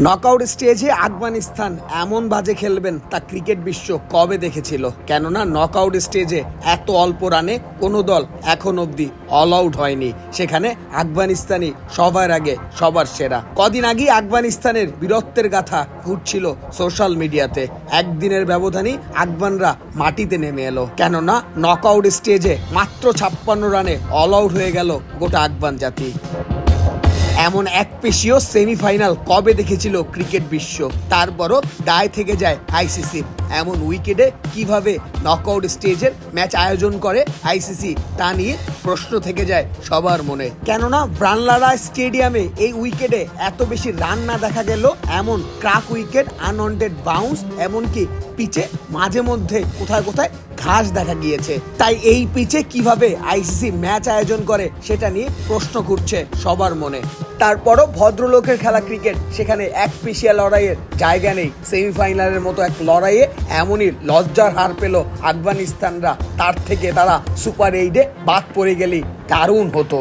Knockout স্টেজে আফগানিস্তান এমন বাজে খেলবেন তা ক্রিকেট বিশ্ব কবে দেখেছিল? কেননা নকআউট স্টেজে এত অল্প রানে কোনো দল এখন অবধি অল আউট হয়নি। সেখানে আফগানিস্তানি সবার আগে, সবার সেরা। কদিন আগেই আফগানিস্তানের বীরত্বের গাথা ঘুরছিল সোশ্যাল মিডিয়াতে। একদিনের ব্যবধানেই আফগানরা মাটিতে নেমে এলো। কেননা নকআউট স্টেজে মাত্র ছাপ্পান্ন রানে অল আউট হয়ে গেল গোটা আফগান জাতি। এমন এক পেশীয় সেমিফাইনাল কবে দেখেছিল ক্রিকেট বিশ্ব। তারপরও দায় থেকে যায় আইসিসি এমন উইকেটে কীভাবে নকআউট স্টেজের ম্যাচ আয়োজন করে আইসিসি তা নিয়ে প্রশ্ন থেকে যায় সবার মনে। কেননা ব্রানলারা স্টেডিয়ামে এই উইকেটে এত বেশি রান না দেখা গেল এমন ক্রাক উইকেট আনওয়ান্টেড বাউন্স এমনকি পিচে মাঝে মধ্যে কোথায় কোথায় ঘাস দেখা গিয়েছে। তাই এই পিচে কীভাবে আইসিসি ম্যাচ আয়োজন করে সেটা নিয়ে প্রশ্ন ঘুরছে সবার মনে। তারপরও ভদ্রলোকের খেলা ক্রিকেট, সেখানে এক পিসিয়া লড়াইয়ের জায়গা নেই। সেমিফাইনালের মতো এক লড়াইয়ে এমনই লজ্জার হার পেল আফগানিস্তানরা। তার থেকে তারা সুপার এইটে বাদ পড়ে গেলেই দারুণ হতো।